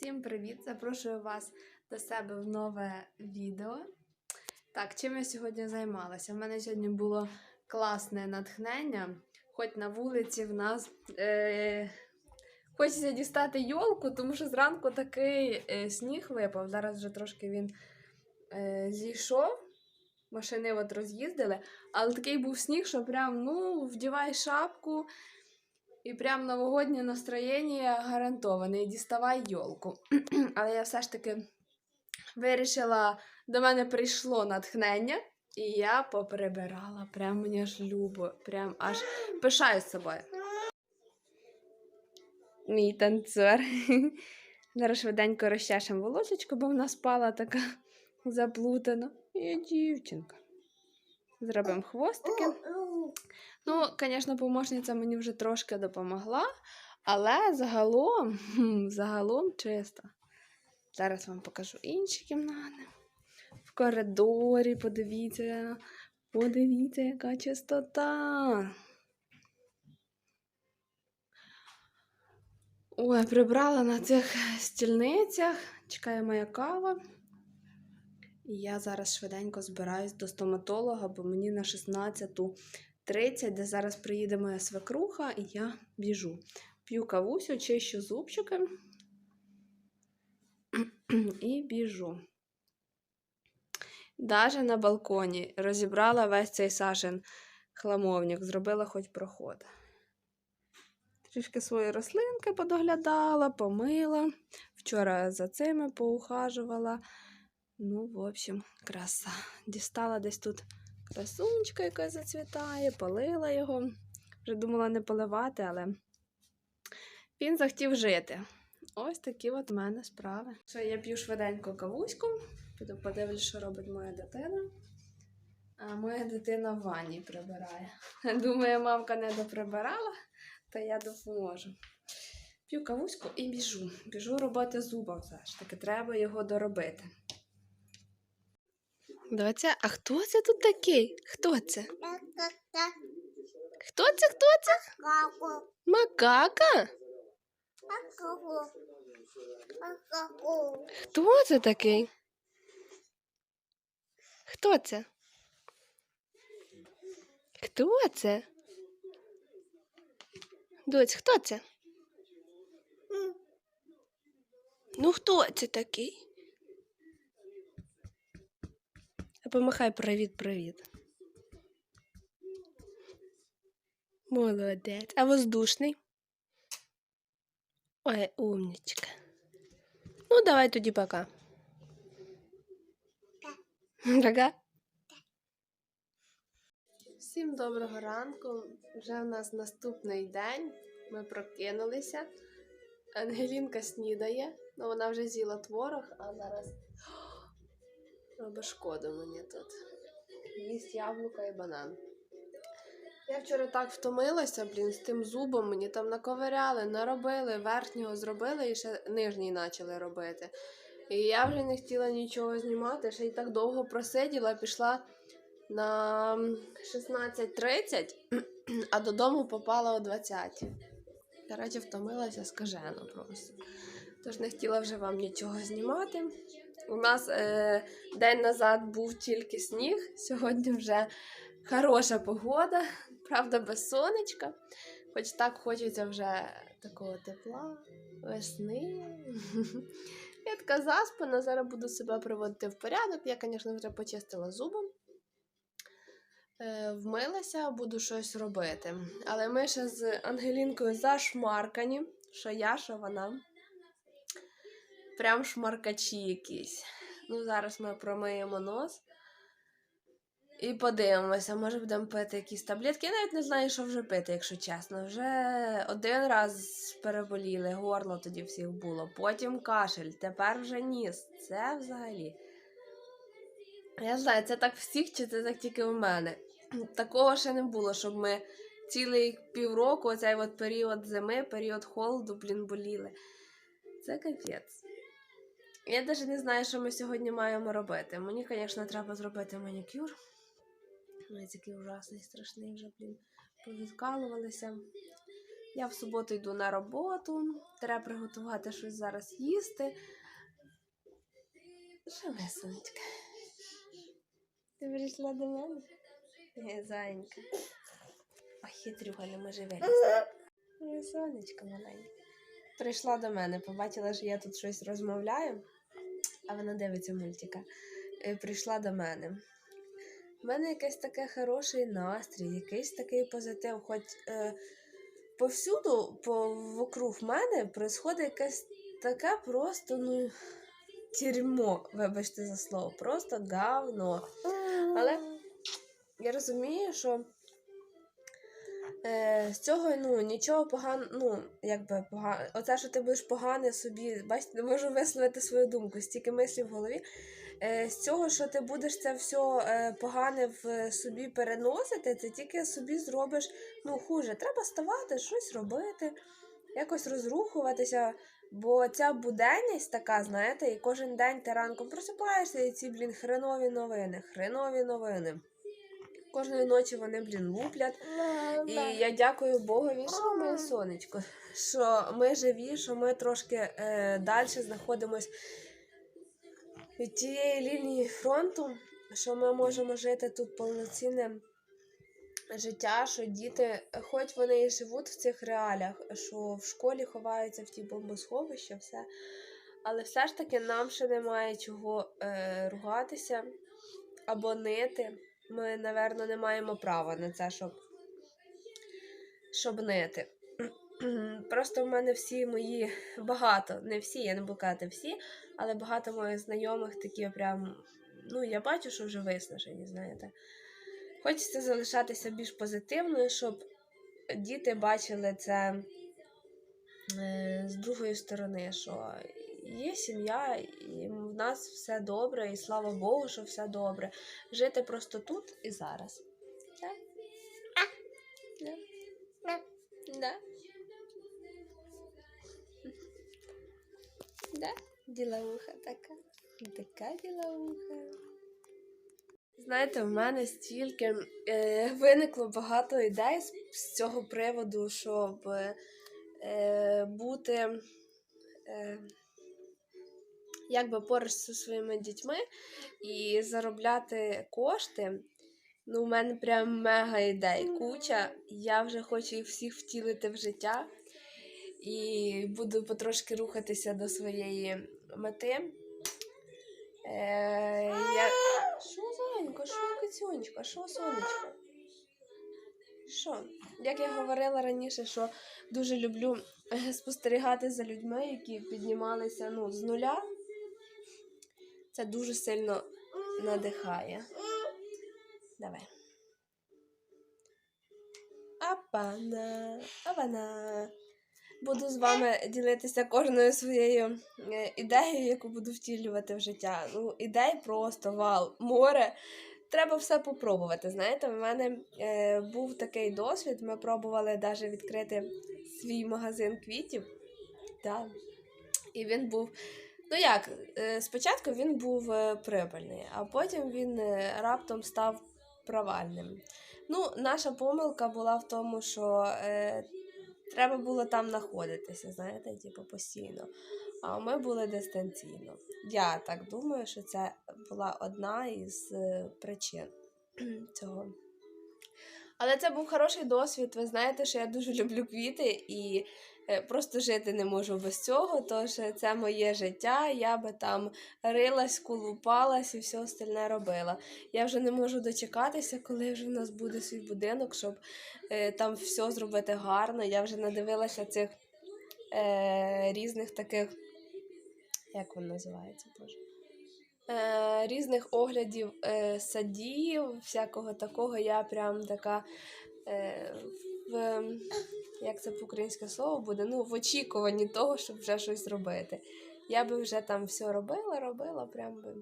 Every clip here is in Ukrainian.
Всім привіт! Запрошую вас до себе в нове відео. Так, чим я сьогодні займалася? У мене сьогодні було класне натхнення. Хоч на вулиці в нас е- хочеться дістати йолку, тому що зранку такий е, сніг випав. Зараз вже трошки він е- зійшов. Машини от роз'їздили, але такий був сніг, що прям ну, вдівай шапку. І прям новогоднє настроєння гарантоване. І діставай йолку. Але я все ж таки вирішила, до мене прийшло натхнення, і я поприбирала. Прям мені аж любо, прям аж пишаюсь собою. Мій танцор. Зараз швиденько розчешемо волосечко, бо вона спала така заплутана. І дівчинка. Зробимо хвостики. Ну, звісно, помощниця мені вже трошки допомогла, але загалом, загалом чисто. Зараз вам покажу інші кімнати. В коридорі, подивіться, подивіться, яка чистота. Ой, прибрала на цих стільницях. Чекає моя кава. І я зараз швиденько збираюсь до стоматолога, бо мені на 16.30, де зараз приїде моя свекруха, і я біжу. П'ю кавусю, чищу зубчики і біжу. Даже на балконі розібрала весь цей Сашин хламовник, зробила хоч проход. Трішки свої рослинки подоглядала, помила. Вчора за цими поухажувала. Ну, в общем, краса. Дістала десь тут красунечка, яка зацвітає, полила його. Вже думала не поливати, але він захотів жити. Ось такі от в мене справи. Все, я п'ю швиденько кавуську, піду подивлюсь, що робить моя дитина. А моя дитина в ванні прибирає. Думаю, мамка не доприбирала, то я допоможу. П'ю кавуську і біжу. Біжу робити зуба все ж таки, треба його доробити. Доця, а хто це тут такий? Хто це? Хто це? Хто це? Макака? Хто це такий? Хто це? Хто це? Доць, хто це? Ну, хто це такий? Помахай привіт-привіт. Молодець. А воздушний? Ой, умничка. Ну, давай тоді пока. Пока. Всім доброго ранку. Вже в нас наступний день. Ми прокинулися. Ангелінка снідає. Ну, вона вже з'їла творог, а зараз робить шкоду мені тут. Їсть яблука і банан. Я вчора так втомилася, блін, з тим зубом мені там наковиряли, наробили, верхнього зробили і ще нижній почали робити. І я вже не хотіла нічого знімати, ще й так довго просиділа, пішла на 16.30, а додому попала о 20. Коротше, втомилася скажено просто. Тож не хотіла вже вам нічого знімати. У нас е, день назад був тільки сніг, сьогодні вже хороша погода, правда, без сонечка. Хоч так хочеться вже такого тепла, весни. Я така заспана, зараз буду себе приводити в порядок. Я, звісно, вже почистила зубом. Е, Вмилася, буду щось робити. Але ми ще з Ангелінкою зашмаркані, що я, що вона. Прям шмаркачі якісь. Ну, зараз ми промиємо нос. І подивимося, може будемо пити якісь таблетки. Я навіть не знаю, що вже пити, якщо чесно. Вже один раз переболіли, горло тоді всіх було, потім кашель, тепер вже ніс. Це взагалі. Я знаю, це так всіх, чи це так тільки у мене. Такого ще не було, щоб ми цілий півроку, оцей от період зими, період холоду, блін, боліли. Це капець. Я навіть не знаю, що ми сьогодні маємо робити. Мені, звісно, треба зробити манікюр. Ось який ужасний, страшний вже, блін, повідкалувалися. Я в суботу йду на роботу, треба приготувати щось зараз їсти. Що веселенька? Ти прийшла до мене? Зайенька. Ой, хитрюга не може вилізти. Ой, сонечко маленьке. Прийшла до мене, побачила, що я тут щось розмовляю, а вона дивиться мультика. Прийшла до мене. У мене якийсь такий хороший настрій, якийсь такий позитив. Хоч е, повсюду, по, вокруг мене, происходить якесь таке просто, ну, тюрмо, вибачте за слово, просто говно. Але я розумію, що е, з цього ну, нічого поганого, ну, якби погано. Оце, що ти будеш погане собі, бачите, не можу висловити свою думку, стільки мислів в голові. Е, з цього, що ти будеш це все е, погане в собі переносити, ти тільки собі зробиш ну, хуже. Треба ставати, щось робити, якось розрухуватися. Бо ця буденність така, знаєте, і кожен день ти ранком просипаєшся, і ці, блін, хренові новини, хренові новини. Кожної ночі вони, блін, луплять. І я дякую Богові, що моє сонечко, що ми живі, що ми трошки е, далі знаходимось від тієї лінії фронту, що ми можемо жити тут повноцінним життя, що діти, хоч вони і живуть в цих реаліях, що в школі ховаються в ті бомбосховища, все. Але все ж таки нам ще немає чого е, ругатися або нити. Ми, напевно, не маємо права на це, щоб, щоб нити. Просто в мене всі мої багато, не всі, я не буду казати всі, але багато моїх знайомих такі прям. Ну, я бачу, що вже виснажені, знаєте. Хочеться залишатися більш позитивною, щоб діти бачили це е, з другої сторони, що є сім'я, і в нас все добре, і слава Богу, що все добре. Жити просто тут і зараз. Так? Да. Да. Да? Ділауха така. Така ділауха. Знаєте, в мене стільки е, виникло багато ідей з, з цього приводу, щоб е, бути е, якби поруч зі своїми дітьми і заробляти кошти. Ну, у мене прям мега ідей, куча. Я вже хочу їх всіх втілити в життя і буду потрошки рухатися до своєї мети. Е, я... Що, зайенько, що кицюнечка, що сонечко? Що? Як я говорила раніше, що дуже люблю е, спостерігати за людьми, які піднімалися ну, з нуля. Це дуже сильно надихає. Давай. Апана, апана. Буду з вами ділитися кожною своєю е, ідеєю, яку буду втілювати в життя. Ну, ідей просто вал, море. Треба все попробувати. Знаєте, в мене е, був такий досвід. Ми пробували навіть відкрити свій магазин квітів. Да. І він був. Ну як, е, спочатку він був е, прибильний, а потім він е, раптом став провальним. Ну, наша помилка була в тому, що е, треба було там знаходитися, знаєте, типу постійно. А ми були дистанційно. Я так думаю, що це була одна із причин цього. Але це був хороший досвід. Ви знаєте, що я дуже люблю квіти і просто жити не можу без цього. Тож це моє життя. Я би там рилась, кулупалась і все остальне робила. Я вже не можу дочекатися, коли вже в нас буде свій будинок, щоб е, там все зробити гарно. Я вже надивилася цих е, різних таких, як він називається, Боже? Е, різних оглядів е, садів, всякого такого. Я прям така е, в як це по-українське слово буде, ну, в очікуванні того, щоб вже щось робити. Я би вже там все робила, робила, прям би.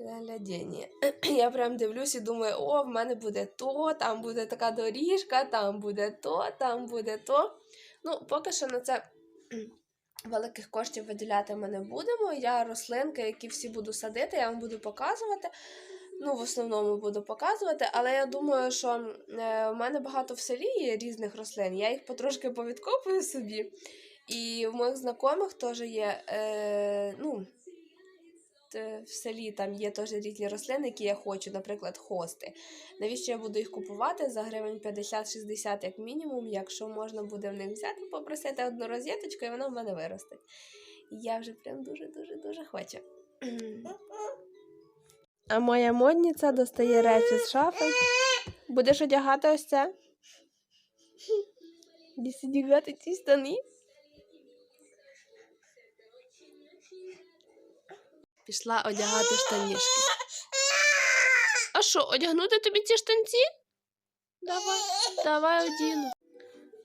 Глядіння. Я прям дивлюсь і думаю, о, в мене буде то, там буде така доріжка, там буде то, там буде то. Ну, поки що на це великих коштів виділяти ми не будемо. Я рослинки, які всі буду садити, я вам буду показувати. Ну, в основному буду показувати, але я думаю, що е, в мене багато в селі є різних рослин. Я їх потрошки повідкопую собі. І в моїх знайомих теж є. Е, ну, в селі там є теж різні рослини, які я хочу, наприклад, хости. Навіщо я буду їх купувати за гривень 50-60 як мінімум, якщо можна буде в них взяти, попросити одну розеточку, і вона в мене виросте. Я вже прям дуже-дуже дуже хочу. А моя модниця достає речі з шафи. Будеш одягати ось це? Будеш одягати ці штани? Пішла одягати штанішки. А що, одягнути тобі ці штанці? Давай, давай одіну.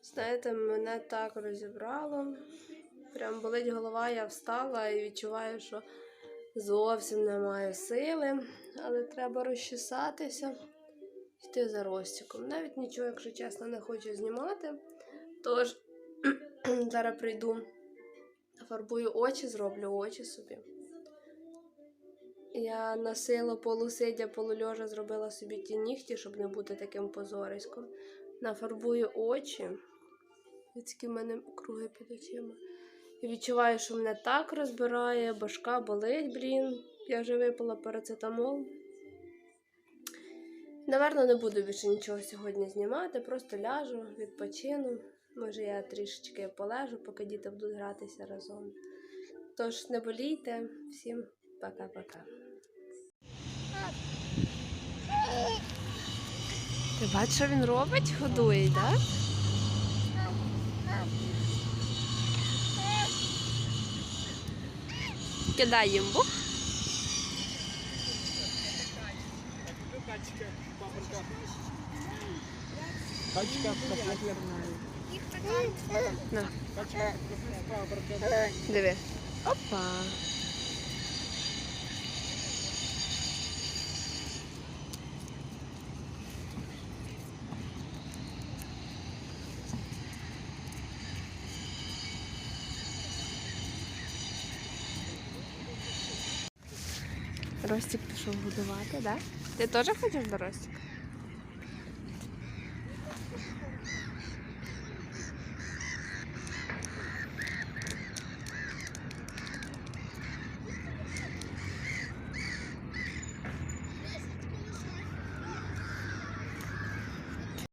Знаєте, мене так розібрало. Прям болить голова, я встала і відчуваю, що зовсім не маю сили, але треба розчесатися, йти за Ростіком. Навіть нічого, якщо чесно, не хочу знімати. Тож зараз прийду, фарбую очі, зроблю очі собі. Я на силу полусидя, полульожа зробила собі ті нігті, щоб не бути таким позориськом. Нафарбую очі. І такі в мене круги під очима. Відчуваю, що мене так розбирає, башка болить, блін. Я вже випила парацетамол. Наверно, не буду більше нічого сьогодні знімати, просто ляжу, відпочину. Може, я трішечки полежу, поки діти будуть гратися разом. Тож не болійте, всім пока-пока. Ти бачиш, що він робить? Годує, так? Кидай їм бух. Качка, капля. На, Качка, папорка. диви. Опа. Ростик пішов годувати, так? Да? Ти теж хочеш до Ростика?